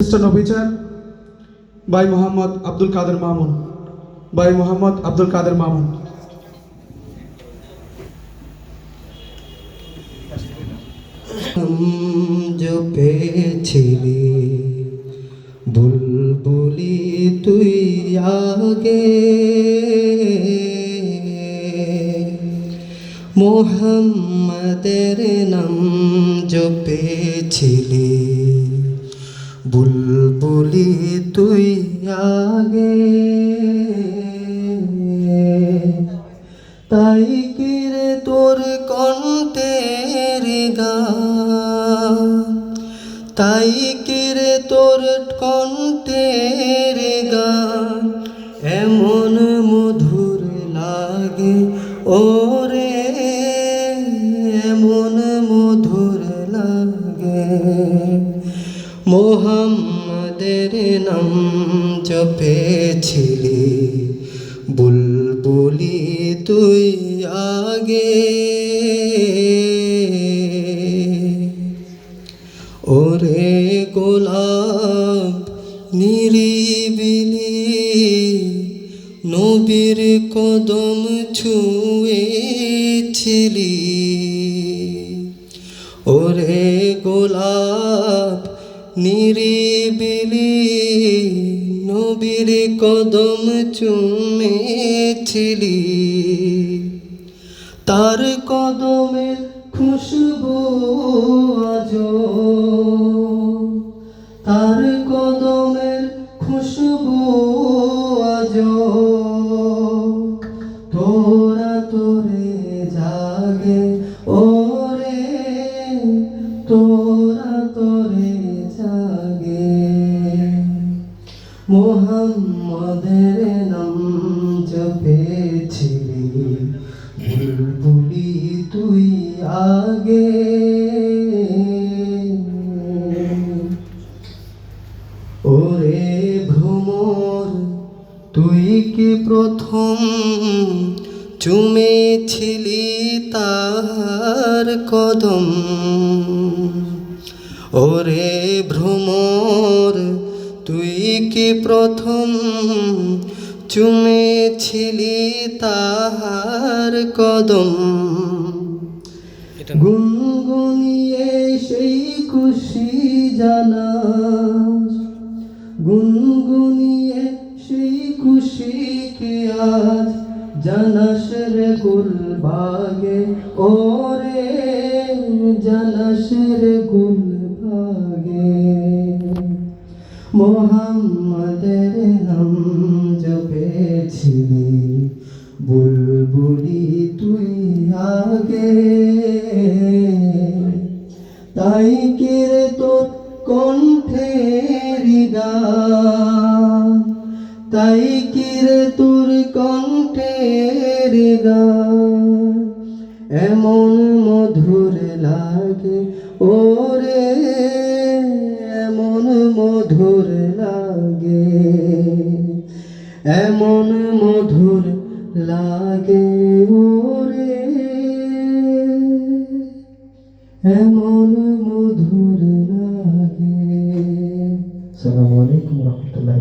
খ্রিস্টান অফিসার, ভাই মোহাম্মদ আব্দুল কাদের মামুন। ভাই মোহাম্মদ আব্দুল কাদের মামুন। जो পেয়েছিলি, বুলবুলি তুই আগে। মোহাম্মদের নাম জপেছিলি বুলবুলি তুই আগে। তাই কিরে তোর কণ্ঠের গান? তাই কিরে তোর কণ্ঠের গান? এমন মধুর লাগে, ওরে, এমন মধুর লাগে। মোহাম্মদের নাম জপেছিলি। বুলবুলি তুই আগে। ওরে গোলাপ নিরিবিলি নবীর কদম ছুঁয়েছিলি। ওরে গোলাপ নিরিবিলি নবীর কদম চুমেছিলি। তার কদমের খুশবু আজ। তার কদমের খুশবু মোহাম্মদের নাম জপেছিলি। বুলবুলি তুই আগে। ওরে ভ্রমর, তুই কি প্রথম চুমেছিলি তার কদম? ওরে ভ্রমর তুই কি প্রথম চুমেছিলি তাহার কদম? গুনগুনিয়ে সেই খুশি জানাস গুনগুনিয়ে সেই খুশি কে আজ জানাস রে গুলবাগে? ওরে জানাস রে গুলবাগে মোহাম্মদের নাম জপেছিলি। বুলবুলি, তুই আগে। তাই কিরে তোর কণ্ঠের গান তাই কিরে তোর কণ্ঠের গান এমন মধুর লাগে, ওরে। মধুর লাগে এমন মধুর লাগে ওরে। এমন মধুর লাগে। সালামু আলাইকুম রহমতুল্লাহ